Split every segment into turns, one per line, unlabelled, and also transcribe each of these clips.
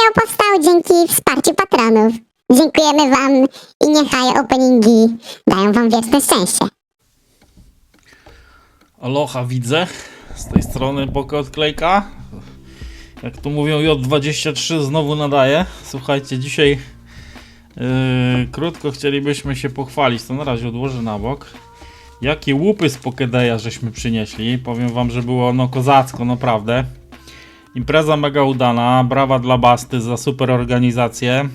Materiał powstał dzięki wsparciu patronów. Dziękujemy wam i niechaj openingi dają wam wieczne szczęście.
Aloha widzę. Z tej strony Boka Odklejka. Jak tu mówią J23 znowu nadaje. Słuchajcie, dzisiaj yy, krótko chcielibyśmy się pochwalić. To na razie odłożę na bok. Jakie łupy z Pokedeja żeśmy przynieśli. Powiem wam, że było no kozacko, naprawdę. Impreza mega udana. Brawa dla Basty za super organizację.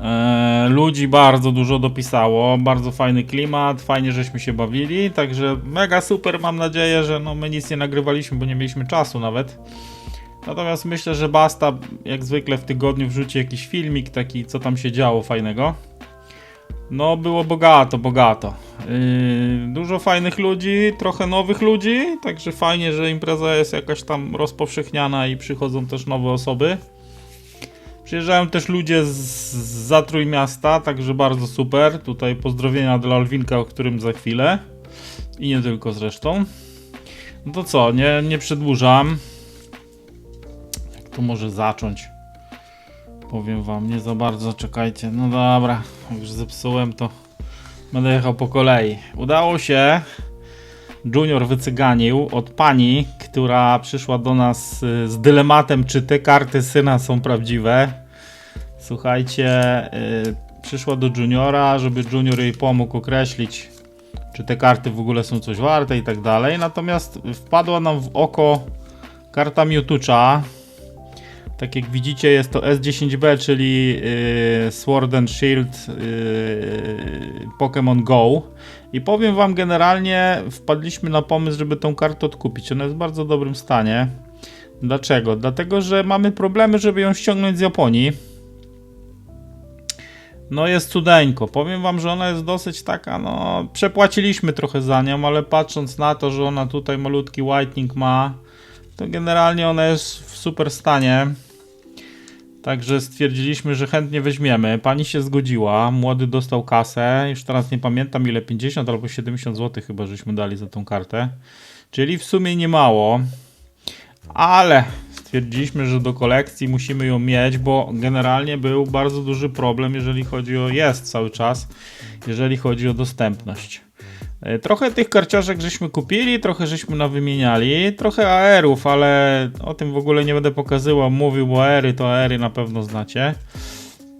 E, ludzi bardzo dużo dopisało, bardzo fajny klimat, fajnie żeśmy się bawili, także mega super, mam nadzieję, że no my nic nie nagrywaliśmy, bo nie mieliśmy czasu nawet. Natomiast myślę, że Basta jak zwykle w tygodniu wrzuci jakiś filmik taki, co tam się działo fajnego. No było bogato, bogato. Yy, dużo fajnych ludzi, trochę nowych ludzi, także fajnie, że impreza jest jakaś tam rozpowszechniana i przychodzą też nowe osoby. Przyjeżdżają też ludzie z, z za Trójmiasta, także bardzo super. Tutaj pozdrowienia dla Alwinka, o którym za chwilę. I nie tylko zresztą. No to co, nie, nie przedłużam. Jak to może zacząć? Powiem wam, nie za bardzo, czekajcie. No dobra, już zepsułem, to będę jechał po kolei. Udało się. Junior wycyganił od pani, która przyszła do nas y, z dylematem, czy te karty syna są prawdziwe. Słuchajcie, y, przyszła do Juniora, żeby Junior jej pomógł określić, czy te karty w ogóle są coś warte i tak dalej. Natomiast wpadła nam w oko karta Mewtwo'a. Tak jak widzicie jest to S10B, czyli y, Sword and Shield y, Pokémon Go. I powiem wam generalnie, wpadliśmy na pomysł, żeby tą kartę odkupić. Ona jest w bardzo dobrym stanie. Dlaczego? Dlatego, że mamy problemy, żeby ją ściągnąć z Japonii. No jest cudeńko. Powiem wam, że ona jest dosyć taka, no przepłaciliśmy trochę za nią, ale patrząc na to, że ona tutaj malutki whitening ma, to generalnie ona jest w super stanie. Także stwierdziliśmy, że chętnie weźmiemy. Pani się zgodziła, młody dostał kasę, już teraz nie pamiętam ile, 50 albo 70 zł chyba żeśmy dali za tą kartę. Czyli w sumie nie mało. Ale stwierdziliśmy, że do kolekcji musimy ją mieć, bo generalnie był bardzo duży problem, jeżeli chodzi o, jest cały czas, jeżeli chodzi o dostępność. E, Trochę tych karciażek żeśmy kupili, trochę żeśmy nawymieniali, trochę aerów, ale o tym w ogóle nie będę pokazywał, mówił, bo aery to aery na pewno znacie.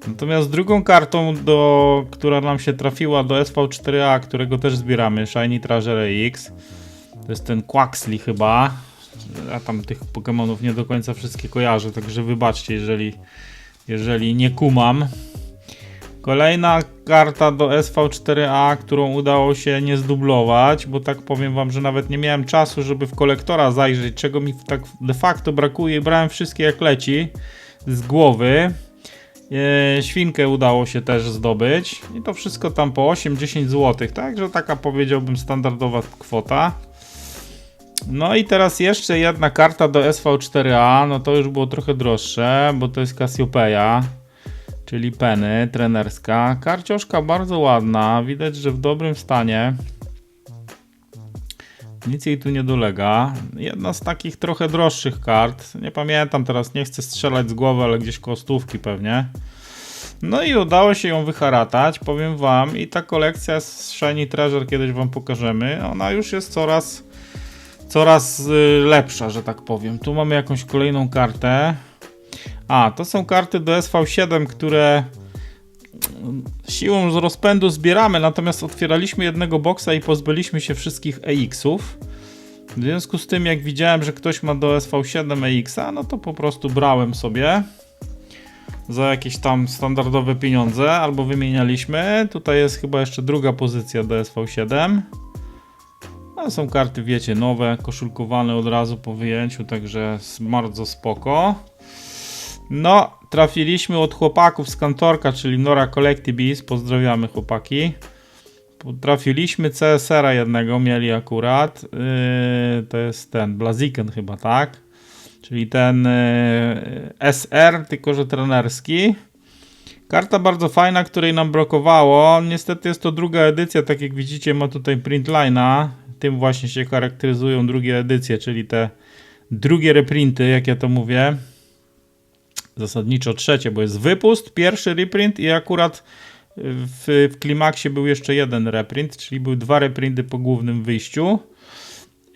Natomiast drugą kartą, do, która nam się trafiła do SV4A, którego też zbieramy, Shiny Treasure X, to jest ten Quaxley chyba. Ja tam tych Pokémonów nie do końca wszystkie kojarzę, także wybaczcie, jeżeli, jeżeli nie kumam. Kolejna karta do SV4A, którą udało się nie zdublować, bo tak powiem wam, że nawet nie miałem czasu, żeby w kolektora zajrzeć, czego mi tak de facto brakuje. Brałem wszystkie jak leci z głowy. E, świnkę udało się też zdobyć i to wszystko tam po 8-10 zł, także taka powiedziałbym standardowa kwota. No i teraz jeszcze jedna karta do SV4A, no to już było trochę droższe, bo to jest Cassiopeia, czyli Penny, trenerska. Karcioszka bardzo ładna, widać, że w dobrym stanie. Nic jej tu nie dolega. Jedna z takich trochę droższych kart, nie pamiętam teraz, nie chcę strzelać z głowy, ale gdzieś koło stówki pewnie. No i udało się ją wyharatać, powiem wam, i ta kolekcja z Shiny Treasure kiedyś wam pokażemy, ona już jest coraz coraz y, lepsza, że tak powiem. Tu mamy jakąś kolejną kartę. A, to są karty do SV7, które mm, siłą z rozpędu zbieramy, natomiast otwieraliśmy jednego boksa i pozbyliśmy się wszystkich EX-ów. W związku z tym, jak widziałem, że ktoś ma do SV7 EX-a, no to po prostu brałem sobie za jakieś tam standardowe pieniądze, albo wymienialiśmy. Tutaj jest chyba jeszcze druga pozycja do SV7. No, są karty, wiecie, nowe, koszulkowane od razu po wyjęciu, także bardzo spoko. No, trafiliśmy od chłopaków z kantorka, czyli Nora Collectibles, pozdrawiamy chłopaki. Trafiliśmy CSR-a jednego, mieli akurat, yy, to jest ten, Blaziken chyba, tak? Czyli ten yy, SR, tylko że trenerski. Karta bardzo fajna, której nam brakowało. Niestety jest to druga edycja, tak jak widzicie, ma tutaj printline'a. Tym właśnie się charakteryzują drugie edycje, czyli te drugie reprinty, jak ja to mówię. Zasadniczo trzecie, bo jest wypust, pierwszy reprint i akurat w, w klimaksie był jeszcze jeden reprint, czyli były dwa reprinty po głównym wyjściu.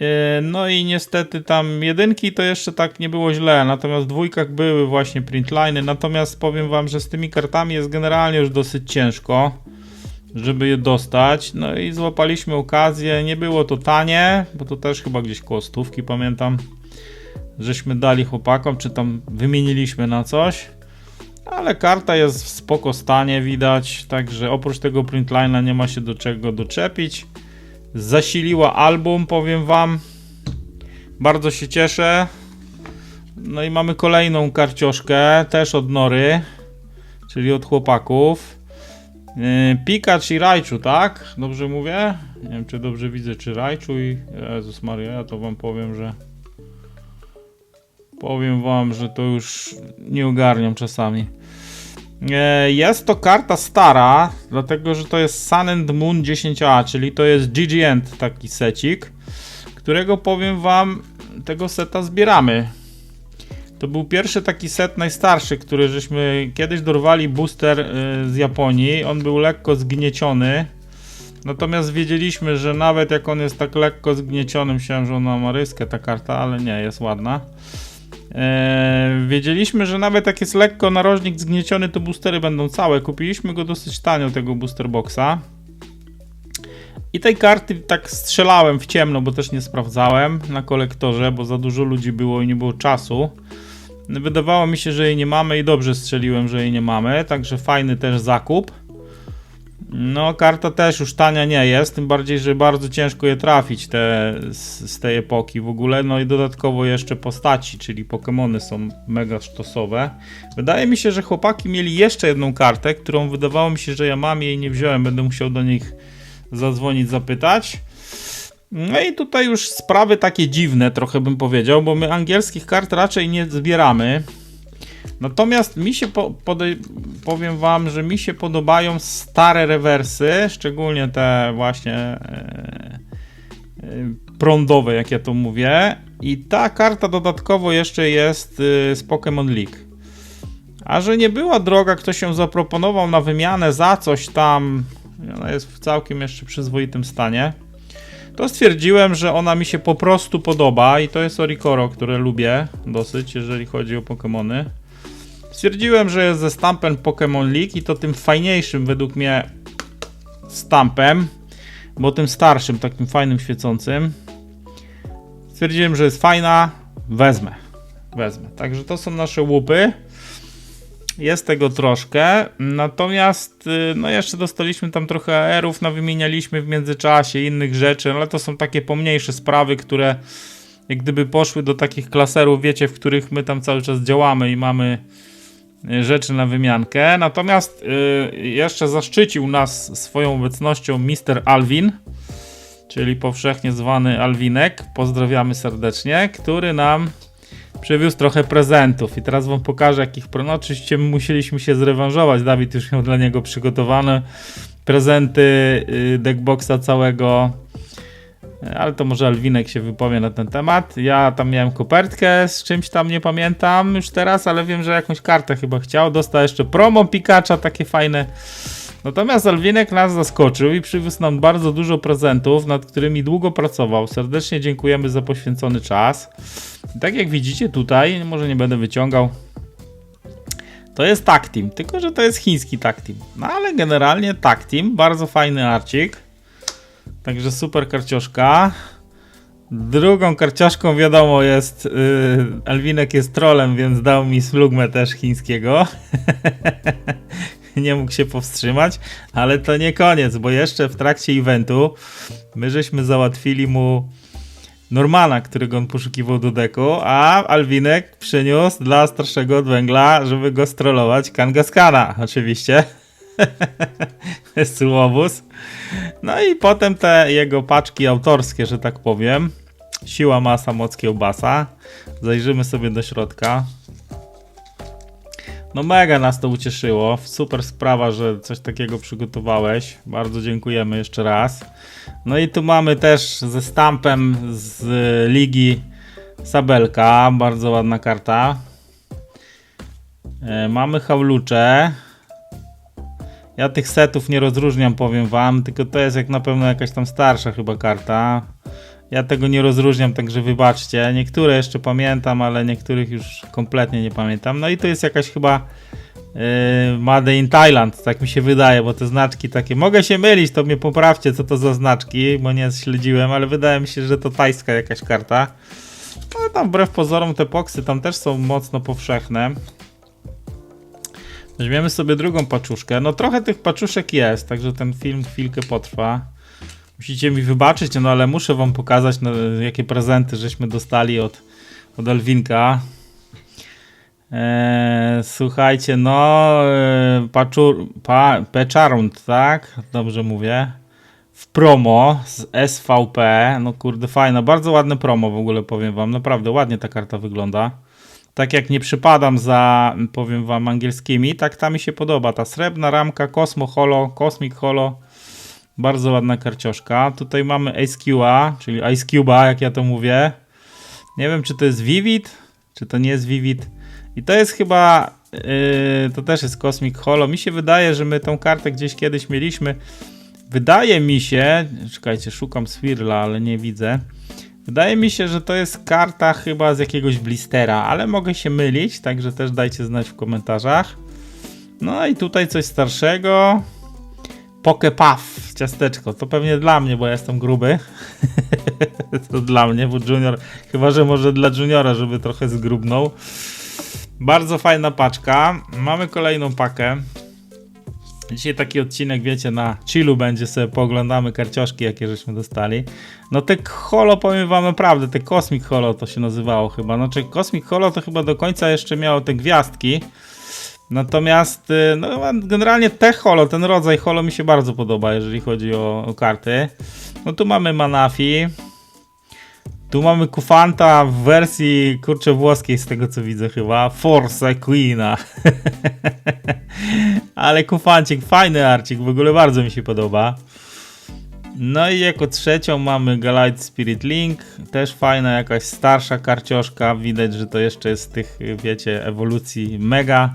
E, No i niestety tam jedynki to jeszcze tak nie było źle, natomiast w dwójkach były właśnie printliny, natomiast powiem wam, że z tymi kartami jest generalnie już dosyć ciężko, żeby je dostać. No i złapaliśmy okazję, nie było to tanie, bo to też chyba gdzieś koło stówki pamiętam, żeśmy dali chłopakom, czy tam wymieniliśmy na coś. Ale karta jest w spoko stanie, widać, także oprócz tego printline'a nie ma się do czego doczepić. Zasiliła album, powiem wam. Bardzo się cieszę. No i mamy kolejną karcioszkę, też od Nory, czyli od chłopaków. Yy, Pikachu i Raichu, tak? Dobrze mówię? Nie wiem, czy dobrze widzę, czy Raichu i... Jezus Maria, ja to wam powiem, że... Powiem wam, że to już nie ogarniam czasami. E, Jest to karta stara, dlatego że to jest Sun and Moon 10A, czyli to jest GG End taki secik, którego powiem wam, tego seta zbieramy. To był pierwszy taki set najstarszy, który żeśmy kiedyś dorwali booster y, z Japonii. On był lekko zgnieciony. Natomiast wiedzieliśmy, że nawet jak on jest tak lekko zgnieciony, myślałem, że ona ma ryskę ta karta, ale nie, jest ładna. Eee, wiedzieliśmy, że nawet jak jest lekko narożnik zgnieciony, to boostery będą całe. Kupiliśmy go dosyć tanio, tego booster boxa. I tej karty tak strzelałem w ciemno, bo też nie sprawdzałem na kolektorze, bo za dużo ludzi było i nie było czasu. Wydawało mi się, że jej nie mamy i dobrze strzeliłem, że jej nie mamy, także fajny też zakup. No, karta też już tania nie jest, tym bardziej, że bardzo ciężko je trafić te, z, z tej epoki w ogóle. No i dodatkowo jeszcze postaci, czyli Pokémony są mega sztosowe. Wydaje mi się, że chłopaki mieli jeszcze jedną kartę, którą wydawało mi się, że ja mam jej nie wziąłem, będę musiał do nich zadzwonić, zapytać. No i tutaj już sprawy takie dziwne, trochę bym powiedział, bo my angielskich kart raczej nie zbieramy. Natomiast mi się po, powiem wam, że mi się podobają stare rewersy, szczególnie te właśnie e, e, prądowe, jak ja to mówię. I ta karta dodatkowo jeszcze jest e, z Pokémon League. A że nie była droga, ktoś ją zaproponował na wymianę za coś tam, ona jest w całkiem jeszcze przyzwoitym stanie, to stwierdziłem, że ona mi się po prostu podoba i to jest Orikoro, które lubię dosyć, jeżeli chodzi o Pokémony. Stwierdziłem, że jest ze stampem Pokémon League i to tym fajniejszym według mnie stampem, bo tym starszym, takim fajnym, świecącym. Stwierdziłem, że jest fajna, wezmę. Wezmę. Także to są nasze łupy. Jest tego troszkę. Natomiast, y, no jeszcze dostaliśmy tam trochę erów, nawymienialiśmy w międzyczasie innych rzeczy, ale to są takie pomniejsze sprawy, które jak gdyby poszły do takich klaserów, wiecie, w których my tam cały czas działamy i mamy rzeczy na wymiankę. Natomiast y, jeszcze zaszczycił nas swoją obecnością Mr. Alvin, czyli powszechnie zwany Alwinek. Pozdrawiamy serdecznie, który nam przywiózł trochę prezentów i teraz wam pokażę jakich. No oczywiście my musieliśmy się zrewanżować, Dawid już miał dla niego przygotowane prezenty y, deckboxa całego ale to może Alwinek się wypowie na ten temat. Ja tam miałem kopertkę z czymś tam, nie pamiętam już teraz, ale wiem, że jakąś kartę chyba chciał. Dostał jeszcze promo Pikacha, takie fajne. Natomiast Alwinek nas zaskoczył i przywiózł nam bardzo dużo prezentów, nad którymi długo pracował. Serdecznie dziękujemy za poświęcony czas. Tak jak widzicie tutaj, może nie będę wyciągał, to jest Tag Team, tylko że to jest chiński Tag Team. No ale generalnie Tag Team, bardzo fajny arcik. Także super karcioszka. Drugą karcioszką wiadomo jest, yy, Elwinek jest trolem, więc dał mi slugmę też chińskiego. nie mógł się powstrzymać, ale to nie koniec, bo jeszcze w trakcie eventu my żeśmy załatwili mu Normana, którego on poszukiwał do deku, a Alwinek przyniósł dla starszego od węgla, żeby go strollować Kangaskana, oczywiście. Słowus. No i potem te jego paczki autorskie, że tak powiem. Siła, masa, moc, kiełbasa. Zajrzymy sobie do środka. No mega nas to ucieszyło. Super sprawa, że coś takiego przygotowałeś. Bardzo dziękujemy jeszcze raz. No i tu mamy też ze stampem z ligi Sabelka. Bardzo ładna karta. E, mamy hałlucze. Ja tych setów nie rozróżniam, powiem wam, tylko to jest jak na pewno jakaś tam starsza chyba karta. Ja tego nie rozróżniam, także wybaczcie. Niektóre jeszcze pamiętam, ale niektórych już kompletnie nie pamiętam. No i to jest jakaś chyba yy, Made in Thailand, tak mi się wydaje, bo te znaczki takie. Mogę się mylić, to mnie poprawcie, co to za znaczki, bo nie śledziłem, ale wydaje mi się, że to tajska jakaś karta. No tam wbrew pozorom te poksy tam też są mocno powszechne. Weźmiemy sobie drugą paczuszkę. No trochę tych paczuszek jest, także ten film chwilkę potrwa. Musicie mi wybaczyć, no ale muszę wam pokazać, no, jakie prezenty żeśmy dostali od, od Alwinka. Eee, słuchajcie, no e, paczur, pa, Peczarunt, tak? Dobrze mówię. W promo z SVP. No kurde, fajna, bardzo ładne promo w ogóle powiem wam. Naprawdę ładnie ta karta wygląda. Tak jak nie przypadam za, powiem wam, angielskimi, tak ta mi się podoba. Ta srebrna ramka, Cosmo Holo, Cosmic Holo. Bardzo ładna karcioszka. Tutaj mamy Ice Cube'a, czyli Ice Cube'a, jak ja to mówię. Nie wiem, czy to jest Vivid, czy to nie jest Vivid. I to jest chyba, yy, to też jest Cosmic Holo. Mi się wydaje, że my tą kartę gdzieś kiedyś mieliśmy. Wydaje mi się, czekajcie, szukam Swirla, ale nie widzę. Wydaje mi się, że to jest karta chyba z jakiegoś blistera, ale mogę się mylić, także też dajcie znać w komentarzach. No i tutaj coś starszego. Pokepuff, ciasteczko. To pewnie dla mnie, bo ja jestem gruby. to dla mnie, bo junior, chyba że może dla juniora, żeby trochę zgrubnął. Bardzo fajna paczka. Mamy kolejną pakę. Dzisiaj taki odcinek, wiecie, na chillu będzie sobie pooglądamy karcioszki, jakie żeśmy dostali. No te holo, powiem wam naprawdę, te Cosmic Holo to się nazywało chyba. Znaczy Cosmic Holo to chyba do końca jeszcze miało te gwiazdki. Natomiast y, no, generalnie te holo, ten rodzaj holo mi się bardzo podoba, jeżeli chodzi o, o karty. No tu mamy Manafi. Tu mamy Kufanta w wersji kurczę włoskiej z tego co widzę chyba. Force Queena. Ale Kufancik, fajny arcik, w ogóle bardzo mi się podoba. No i jako trzecią mamy Galite Spirit Link, też fajna jakaś starsza karcioszka, widać, że to jeszcze jest z tych, wiecie, ewolucji mega,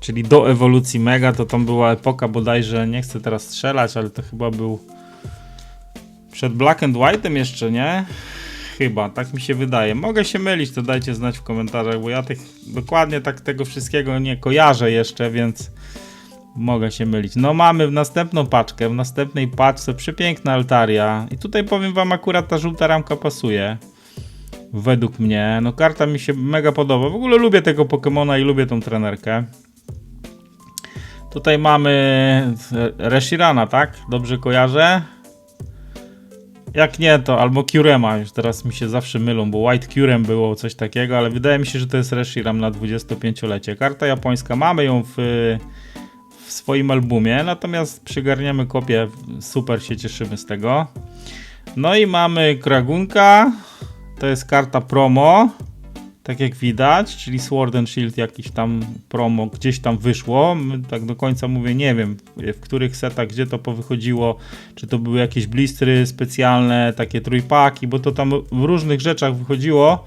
czyli do ewolucji mega, to tam była epoka bodajże, nie chcę teraz strzelać, ale to chyba był przed Black and White'em jeszcze, nie? Chyba, tak mi się wydaje. Mogę się mylić, to dajcie znać w komentarzach, bo ja tych dokładnie tak tego wszystkiego nie kojarzę jeszcze, więc mogę się mylić. No mamy w następną paczkę, w następnej paczce przepiękna altaria i tutaj powiem wam akurat ta żółta ramka pasuje. Według mnie, no karta mi się mega podoba. W ogóle lubię tego Pokemona i lubię tą trenerkę. Tutaj mamy Reshirana, tak? Dobrze kojarzę? Jak nie, to albo Curema, już teraz mi się zawsze mylą, bo White Curem było coś takiego, ale wydaje mi się, że to jest Reshiram na 25-lecie. Karta japońska, mamy ją w, w swoim albumie, natomiast przygarniamy kopię, super się cieszymy z tego. No i mamy Kragunka, to jest karta promo, tak jak widać, czyli Sword and Shield jakiś tam promo gdzieś tam wyszło. Tak do końca mówię, nie wiem w których setach, gdzie to powychodziło, czy to były jakieś blistry specjalne, takie trójpaki, bo to tam w różnych rzeczach wychodziło.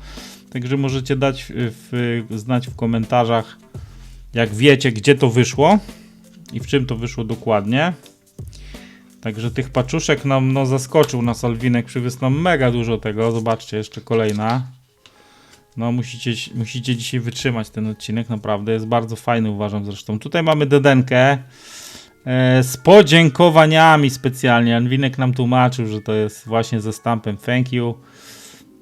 Także możecie dać w, znać w komentarzach, jak wiecie, gdzie to wyszło i w czym to wyszło dokładnie. Także tych paczuszek nam no, zaskoczył nas Alwinek, przywiózł nam mega dużo tego. Zobaczcie, jeszcze kolejna. No, musicie, musicie dzisiaj wytrzymać ten odcinek, naprawdę jest bardzo fajny, uważam zresztą. Tutaj mamy Dedenkę e, z podziękowaniami specjalnie. Anwinek nam tłumaczył, że to jest właśnie ze stampem thank you.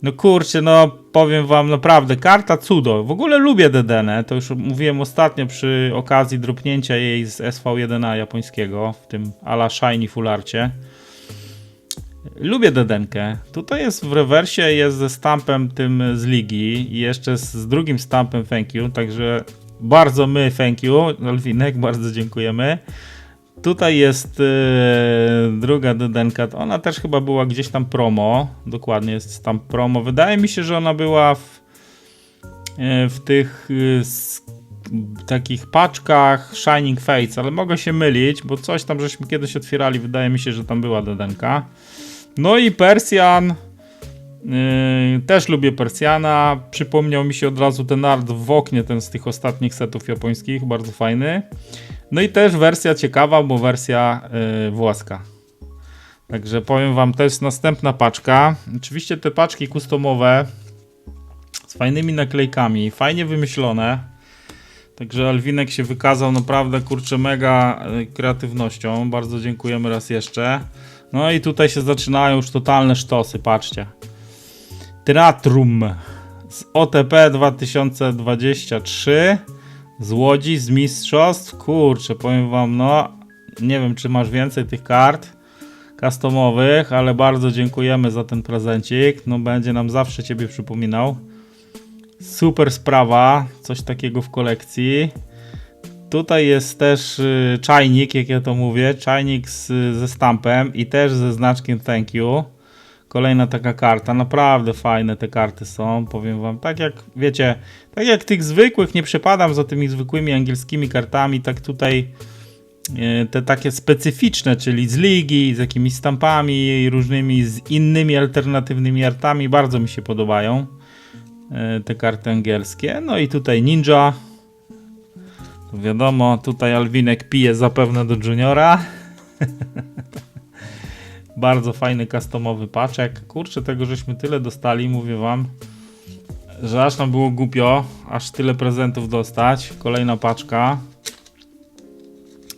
No kurczę, no powiem wam naprawdę, karta cudo. W ogóle lubię Dedenę, to już mówiłem ostatnio przy okazji dropnięcia jej z SV1A japońskiego, w tym ala Shiny Fullarcie. Lubię Dedenkę. Tutaj jest w rewersie, jest ze stampem tym z ligi i jeszcze z, z drugim stampem thank you, także bardzo my thank you, Alwinek, bardzo dziękujemy. Tutaj jest yy, druga Dedenka, ona też chyba była gdzieś tam promo, dokładnie jest tam promo. Wydaje mi się, że ona była w, yy, w tych yy, takich paczkach Shining Fates, ale mogę się mylić, bo coś tam żeśmy kiedyś otwierali, wydaje mi się, że tam była Dedenka. No i Persjan Yy, też lubię Persjana. Przypomniał mi się od razu ten art w oknie, ten z tych ostatnich setów japońskich, bardzo fajny. No i też wersja ciekawa, bo wersja yy, włoska. Także powiem wam, to jest następna paczka. Oczywiście te paczki customowe z fajnymi naklejkami, fajnie wymyślone. Także Alwinek się wykazał naprawdę kurczę mega y, kreatywnością. Bardzo dziękujemy raz jeszcze. No i tutaj się zaczynają już totalne sztosy, patrzcie. Teatrum z OTP 2023 z Łodzi, z mistrzostw. Kurczę, powiem wam, no nie wiem czy masz więcej tych kart customowych, ale bardzo dziękujemy za ten prezencik. No będzie nam zawsze ciebie przypominał. Super sprawa, coś takiego w kolekcji. Tutaj jest też y, czajnik, jak ja to mówię, czajnik z, ze stampem i też ze znaczkiem thank you. Kolejna taka karta, naprawdę fajne te karty są, powiem wam. Tak jak wiecie, tak jak tych zwykłych, nie przepadam za tymi zwykłymi angielskimi kartami, tak tutaj y, te takie specyficzne, czyli z ligi, z jakimiś stampami różnymi, z innymi alternatywnymi artami, bardzo mi się podobają e, te karty angielskie. No i tutaj Ninja. Wiadomo, tutaj Alwinek pije zapewne do Juniora. Bardzo fajny customowy paczek. Kurczę, tego żeśmy tyle dostali, mówię wam, że aż nam było głupio, aż tyle prezentów dostać. Kolejna paczka.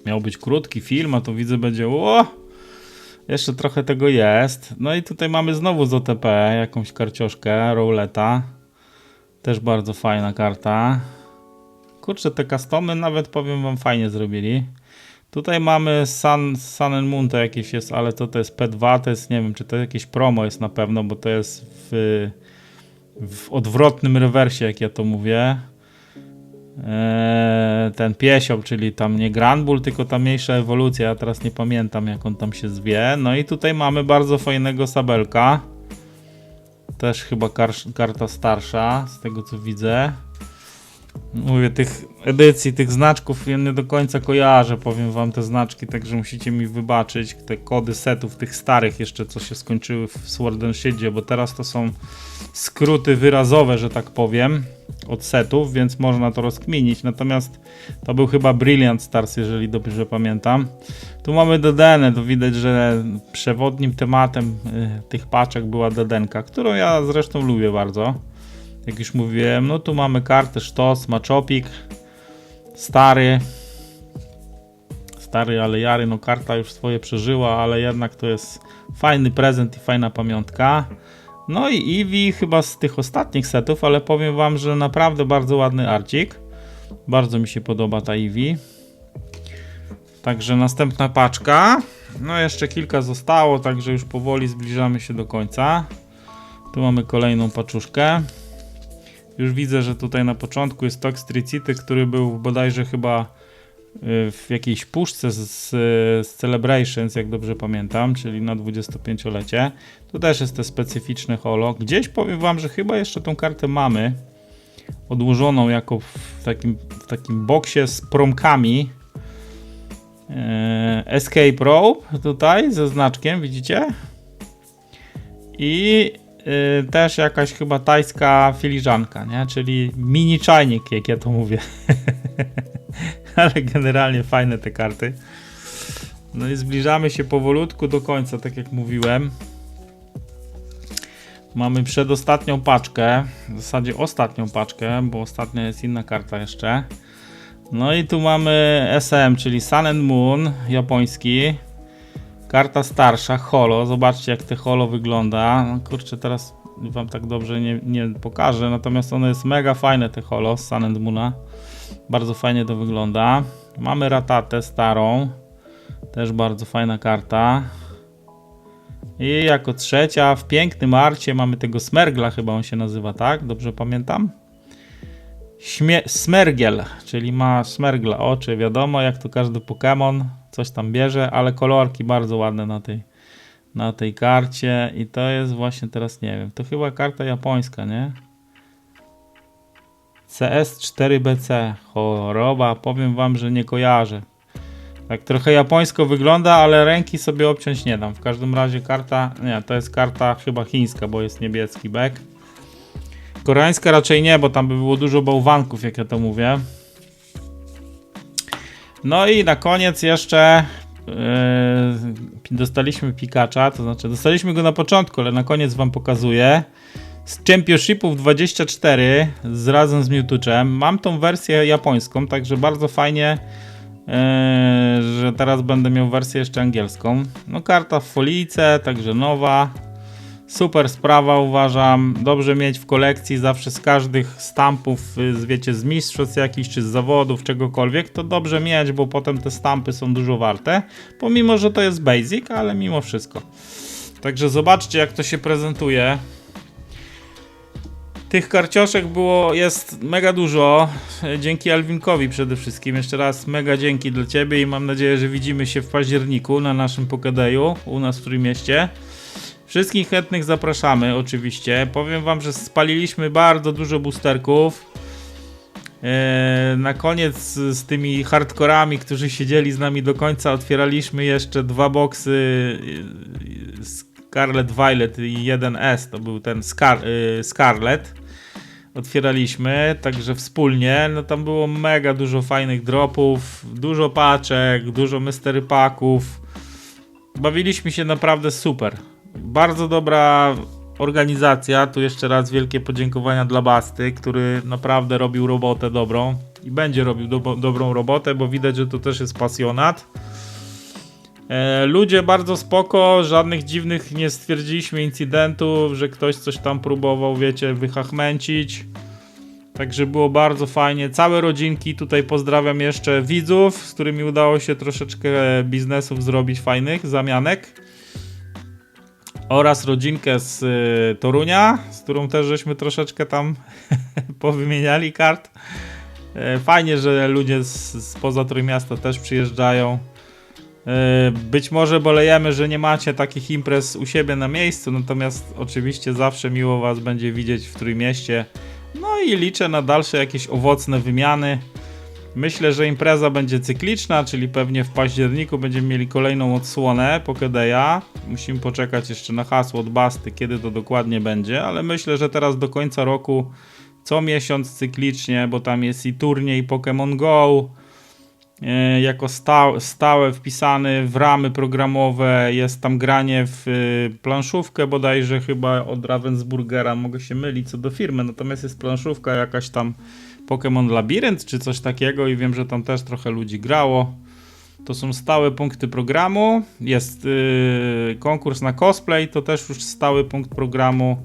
Miał być krótki film, a to widzę będzie. O! Jeszcze trochę tego jest. No i tutaj mamy znowu z OTP jakąś karcioszkę, rouleta. Też bardzo fajna karta. Kurczę, te customy nawet powiem wam fajnie zrobili. Tutaj mamy Sun, Sun and Moon to jakieś jest, ale to to jest P2, to jest nie wiem, czy to jakieś promo jest na pewno, bo to jest w, w odwrotnym rewersie, jak ja to mówię. Eee, ten piesiop, czyli tam nie Grand Bull, tylko ta mniejsza ewolucja, ja teraz nie pamiętam jak on tam się zwie. No i tutaj mamy bardzo fajnego Sabelka. Też chyba kar- karta starsza, z tego co widzę. Mówię, tych edycji, tych znaczków ja nie do końca kojarzę, powiem wam te znaczki, także musicie mi wybaczyć. Te kody setów, tych starych jeszcze, co się skończyły w Sword and Shieldzie, bo teraz to są skróty wyrazowe, że tak powiem, od setów, więc można to rozkminić. Natomiast to był chyba Brilliant Stars, jeżeli dobrze pamiętam. Tu mamy Dedenę, to widać, że przewodnim tematem y, tych paczek była Dedenka, którą ja zresztą lubię bardzo. Jak już mówiłem, no tu mamy kartę sztos, maczopik, stary, stary, ale jary, no karta już swoje przeżyła, ale jednak to jest fajny prezent i fajna pamiątka. No i Eevee chyba z tych ostatnich setów, ale powiem wam, że naprawdę bardzo ładny arcik. Bardzo mi się podoba ta Eevee. Także następna paczka. No jeszcze kilka zostało, także już powoli zbliżamy się do końca. Tu mamy kolejną paczuszkę. Już widzę, że tutaj na początku jest Tox Tricity, który był bodajże chyba y, w jakiejś puszce z, z, z Celebrations, jak dobrze pamiętam, czyli na 25-lecie. Tu też jest te specyficzne holo. Gdzieś powiem wam, że chyba jeszcze tą kartę mamy odłożoną jako w takim, w takim boksie z promkami. E, Escape Rope tutaj ze znaczkiem, widzicie? I y, też jakaś chyba tajska filiżanka, nie? Czyli mini czajnik, jak ja to mówię. Ale generalnie fajne te karty. No i zbliżamy się powolutku do końca, tak jak mówiłem. Mamy przedostatnią paczkę, w zasadzie ostatnią paczkę, bo ostatnia jest inna karta jeszcze. No i tu mamy SM, czyli Sun and Moon, japoński. Karta starsza, holo. Zobaczcie jak te holo wygląda. No kurczę, teraz wam tak dobrze nie, nie pokażę, natomiast ono jest mega fajne te holo z Sun and Moona. Bardzo fajnie to wygląda. Mamy ratatę starą. Też bardzo fajna karta. I jako trzecia w pięknym arcie mamy tego Smergla, chyba on się nazywa, tak? Dobrze pamiętam? Śmie Smergiel, czyli ma Smergla oczy, wiadomo, jak to każdy Pokémon, coś tam bierze, ale kolorki bardzo ładne na tej, na tej karcie i to jest właśnie teraz, nie wiem, to chyba karta japońska, nie? CS4BC, choroba, powiem wam, że nie kojarzę. Tak trochę japońsko wygląda, ale ręki sobie obciąć nie dam. W każdym razie karta, nie, to jest karta chyba chińska, bo jest niebieski back. Koreańska raczej nie, bo tam by było dużo bałwanków, jak ja to mówię. No i na koniec jeszcze yy, dostaliśmy Pikacza, to znaczy dostaliśmy go na początku, ale na koniec wam pokazuję. Z Championshipów 24 z razem z Mewtwo'czem. Mam tą wersję japońską, także bardzo fajnie, yy, że teraz będę miał wersję jeszcze angielską. No karta w folijce, także nowa. Super sprawa uważam. Dobrze mieć w kolekcji zawsze z każdych stampów, y, z, wiecie, z mistrzostw jakichś, czy z zawodów, czegokolwiek, to dobrze mieć, bo potem te stampy są dużo warte. Pomimo, że to jest basic, ale mimo wszystko. Także zobaczcie, jak to się prezentuje. Tych karcioszek było, jest mega dużo. e, Dzięki Alwinkowi przede wszystkim. Jeszcze raz mega dzięki dla Ciebie i mam nadzieję, że widzimy się w październiku na naszym Pokedeju u nas w Trójmieście. Wszystkich chętnych zapraszamy oczywiście. Powiem wam, że spaliliśmy bardzo dużo boosterków. Eee, Na koniec z tymi hardkorami, którzy siedzieli z nami do końca, otwieraliśmy jeszcze dwa boksy yy, Scarlet Violet i 1S, to był ten Scar yy, Scarlet. Otwieraliśmy, także wspólnie. No tam było mega dużo fajnych dropów, dużo paczek, dużo mystery packów. Bawiliśmy się naprawdę super. Bardzo dobra organizacja. Tu jeszcze raz wielkie podziękowania dla Basty, który naprawdę robił robotę dobrą i będzie robił do, dobrą robotę, bo widać, że to też jest pasjonat. E, ludzie bardzo spoko, żadnych dziwnych nie stwierdziliśmy incydentów, że ktoś coś tam próbował, wiecie, wychachmęcić. Także było bardzo fajnie. Całe rodzinki, tutaj pozdrawiam jeszcze widzów, z którymi udało się troszeczkę biznesów zrobić fajnych, zamianek oraz rodzinkę z y, Torunia, z którą też żeśmy troszeczkę tam powymieniali kart. E, Fajnie, że ludzie z, spoza Trójmiasta też przyjeżdżają. E, Być może bolejemy, że nie macie takich imprez u siebie na miejscu, natomiast oczywiście zawsze miło Was będzie widzieć w Trójmieście. No i liczę na dalsze jakieś owocne wymiany. Myślę, że impreza będzie cykliczna, czyli pewnie w październiku będziemy mieli kolejną odsłonę Pokedeya. Musimy poczekać jeszcze na hasło od Basty, kiedy to dokładnie będzie, ale myślę, że teraz do końca roku co miesiąc cyklicznie, bo tam jest i turniej Pokémon Go, e, jako sta stałe wpisany w ramy programowe, jest tam granie w y, planszówkę bodajże chyba od Ravensburgera, mogę się mylić co do firmy, natomiast jest planszówka jakaś tam Pokémon Labirynt czy coś takiego i wiem, że tam też trochę ludzi grało. To są stałe punkty programu. Jest yy, konkurs na cosplay, to też już stały punkt programu.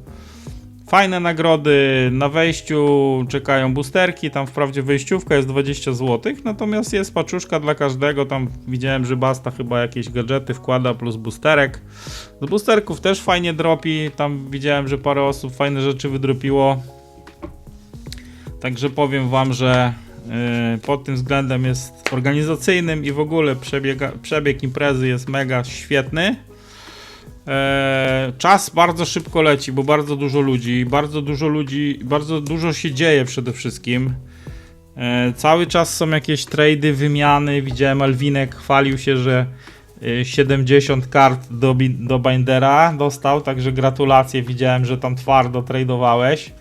Fajne nagrody na wejściu, czekają boosterki, tam wprawdzie wejściówka jest 20 zł, natomiast jest paczuszka dla każdego, tam widziałem, że Basta chyba jakieś gadżety wkłada plus boosterek. Z boosterków też fajnie dropi, tam widziałem, że parę osób fajne rzeczy wydropiło. Także powiem wam, że yy, pod tym względem jest organizacyjnym i w ogóle przebiega, przebieg imprezy jest mega świetny. Eee, czas bardzo szybko leci, bo bardzo dużo ludzi, bardzo dużo ludzi, bardzo dużo się dzieje przede wszystkim. Eee, cały czas są jakieś trady, wymiany. Widziałem Alwinek chwalił się, że y, 70 kart do, do Bindera dostał, także gratulacje. Widziałem, że tam twardo tradowałeś.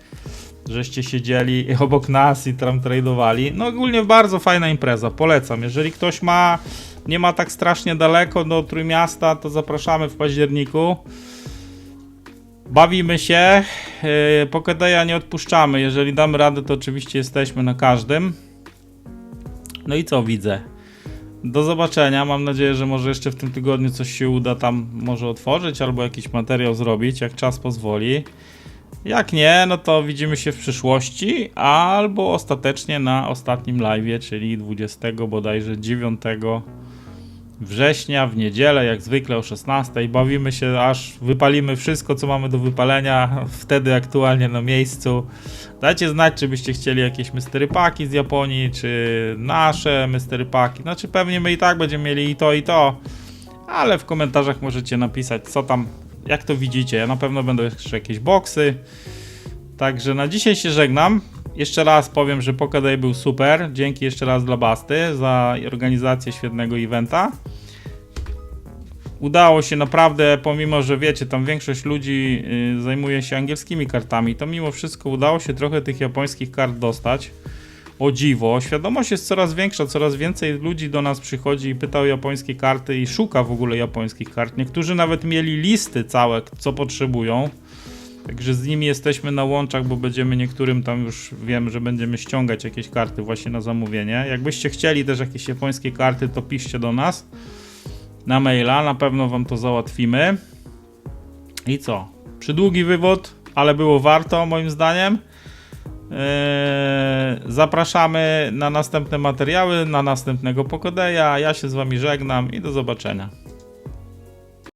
Żeście siedzieli obok nas i tam tradowali. No ogólnie bardzo fajna impreza, polecam. Jeżeli ktoś ma nie ma tak strasznie daleko do Trójmiasta, to zapraszamy w październiku. Bawimy się. Yy, Pokedeya nie odpuszczamy. Jeżeli damy radę, to oczywiście jesteśmy na każdym. No i co widzę? Do zobaczenia. Mam nadzieję, że może jeszcze w tym tygodniu coś się uda tam może otworzyć albo jakiś materiał zrobić, jak czas pozwoli. Jak nie, no to widzimy się w przyszłości, albo ostatecznie na ostatnim live, czyli 20 bodajże 9 września w niedzielę, jak zwykle o 16. Bawimy się, aż wypalimy wszystko, co mamy do wypalenia, wtedy aktualnie na miejscu. Dajcie znać, czy byście chcieli jakieś mystery paki z Japonii, czy nasze mystery paki. Znaczy, pewnie my i tak będziemy mieli i to, i to, ale w komentarzach możecie napisać, co tam, jak to widzicie. Ja na pewno będą jeszcze jakieś boksy. Także na dzisiaj się żegnam Jeszcze raz powiem, że Pokéday był super. Dzięki jeszcze raz dla Basty za organizację świetnego eventa. Udało się naprawdę, pomimo że wiecie, tam większość ludzi y, zajmuje się angielskimi kartami, to mimo wszystko udało się trochę tych japońskich kart dostać. O dziwo, świadomość jest coraz większa, coraz więcej ludzi do nas przychodzi i pyta o japońskie karty i szuka w ogóle japońskich kart. Niektórzy nawet mieli listy całe, co potrzebują. Także z nimi jesteśmy na łączach, bo będziemy niektórym tam już wiem, że będziemy ściągać jakieś karty właśnie na zamówienie. Jakbyście chcieli też jakieś japońskie karty, to piszcie do nas na maila, na pewno wam to załatwimy. I co? Przydługi wywód, ale było warto moim zdaniem. Eee, zapraszamy na następne materiały, na następnego Pokodeja. Ja się z wami żegnam i do zobaczenia.